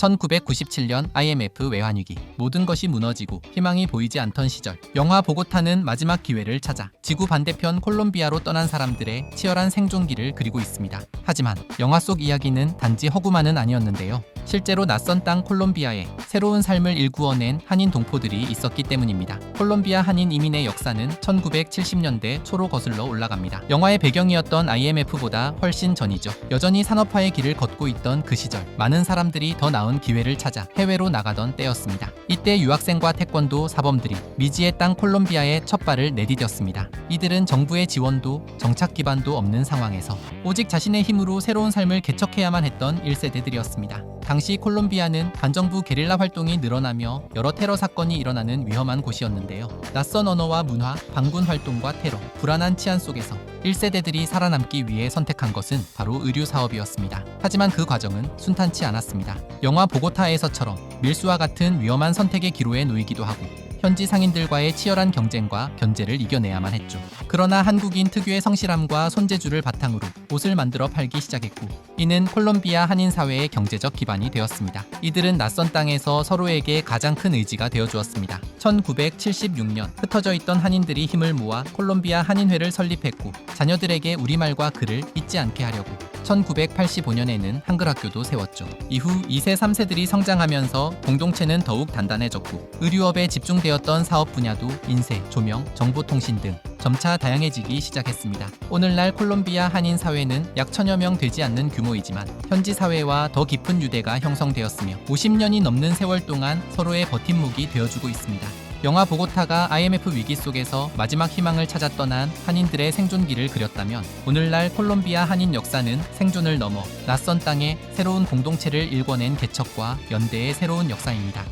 1997년 IMF 외환위기 모든 것이 무너지고 희망이 보이지 않던 시절 영화 보고타는 마지막 기회를 찾아 지구 반대편 콜롬비아로 떠난 사람들의 치열한 생존기를 그리고 있습니다. 하지만 영화 속 이야기는 단지 허구만은 아니었는데요. 실제로 낯선 땅 콜롬비아에 새로운 삶을 일구어낸 한인 동포들이 있었기 때문입니다. 콜롬비아 한인 이민의 역사는 1970년대 초로 거슬러 올라갑니다. 영화의 배경이었던 IMF보다 훨씬 전이죠. 여전히 산업화의 길을 걷고 있던 그 시절 많은 사람들이 더 나은 기회를 찾아 해외로 나가던 때였습니다. 이때 유학생과 태권도 사범들이 미지의 땅 콜롬비아에 첫 발을 내디뎠습니다. 이들은 정부의 지원도 정착 기반도 없는 상황에서 오직 자신의 힘으로 새로운 삶을 개척해야만 했던 1세대들이었습니다. 당시 콜롬비아는 반정부 게릴라 활동이 늘어나며 여러 테러 사건이 일어나는 위험한 곳이었는데요. 낯선 언어와 문화, 반군 활동과 테러, 불안한 치안 속에서 1세대들이 살아남기 위해 선택한 것은 바로 의류 사업이었습니다. 하지만 그 과정은 순탄치 않았습니다. 영화 보고타에서처럼 밀수와 같은 위험한 선택의 기로에 놓이기도 하고 현지 상인들과의 치열한 경쟁과 견제를 이겨내야만 했죠. 그러나 한국인 특유의 성실함과 손재주를 바탕으로 옷을 만들어 팔기 시작했고 이는 콜롬비아 한인 사회의 경제적 기반이 되었습니다. 이들은 낯선 땅에서 서로에게 가장 큰 의지가 되어 주었습니다. 1976년 흩어져 있던 한인들이 힘을 모아 콜롬비아 한인회를 설립했고 자녀들에게 우리말과 글을 잊지 않게 하려고 1985년에는 한글학교도 세웠죠. 이후 2세, 3세들이 성장하면서 공동체는 더욱 단단해졌고 의류업에 집중되었던 사업 분야도 인쇄, 조명, 정보통신 등 점차 다양해지기 시작했습니다. 오늘날 콜롬비아 한인 사회는 약 천여 명 되지 않는 규모이지만 현지 사회와 더 깊은 유대가 형성되었으며 50년이 넘는 세월 동안 서로의 버팀목이 되어주고 있습니다. 영화 보고타가 IMF 위기 속에서 마지막 희망을 찾아 떠난 한인들의 생존기를 그렸다면 오늘날 콜롬비아 한인 역사는 생존을 넘어 낯선 땅에 새로운 공동체를 일궈낸 개척과 연대의 새로운 역사입니다.